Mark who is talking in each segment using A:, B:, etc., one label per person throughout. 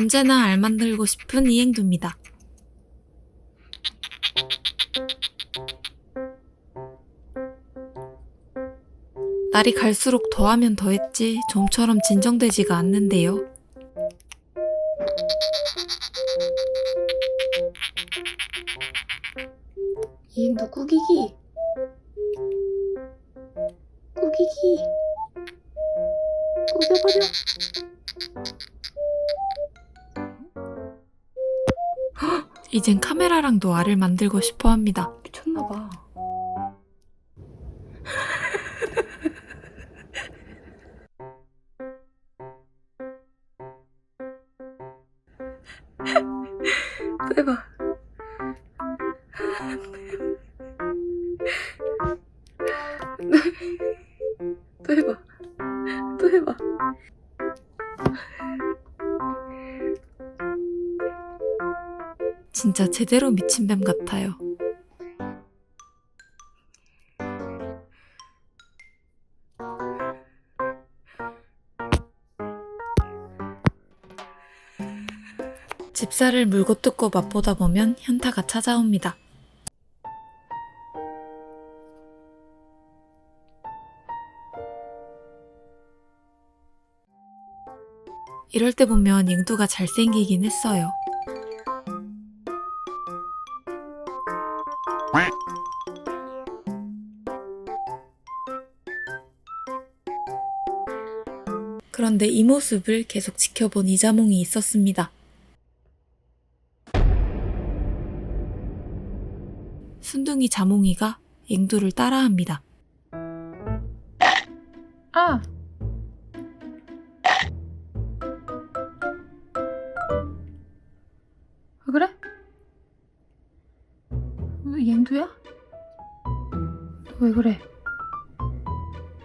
A: 언제나 알 만들고 싶은 이행두입니다. 날이 갈수록 더하면 더했지 좀처럼 진정되지가 않는데요.
B: 이 행도 꾸기기 꾸기기 꾸겨버려
A: 이젠 카메라랑도 알을 만들고 싶어 합니다.
B: 미쳤나봐. 또 해봐 또 해봐
A: 진짜 제대로 미친 뱀 같아요. 집사를 물고 뜯고 맛보다 보면 현타가 찾아옵니다. 이럴 때 보면 잉두가 잘생기긴 했어요. 그런데 이 모습을 계속 지켜본 이자몽이 있었습니다. 순둥이 자몽이가 앵두를 따라합니다.
B: 아! 왜 옌두야? 너 왜 그래?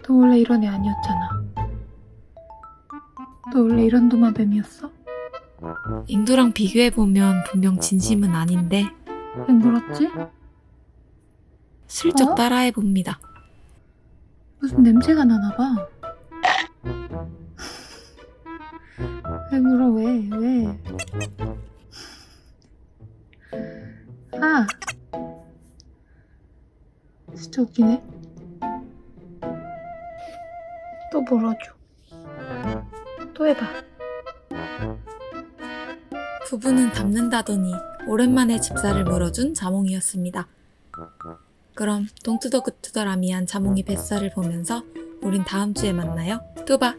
B: 너 원래 이런 애 아니었잖아. 너 원래 이런 도마뱀이었어?
A: 앵두랑 비교해보면 분명 진심은 아닌데
B: 왜 물었지?
A: 슬쩍
B: 어?
A: 따라해봅니다.
B: 무슨 냄새가 나나 봐. 왜 물어, 왜, 왜? 진짜 웃기네. 또 물어줘. 또 해봐.
A: 부부는 닮는다더니 오랜만에 집사를 물어준 자몽이었습니다. 그럼 동투더그투더라미한 자몽이 뱃살을 보면서 우린 다음 주에 만나요. 또 봐.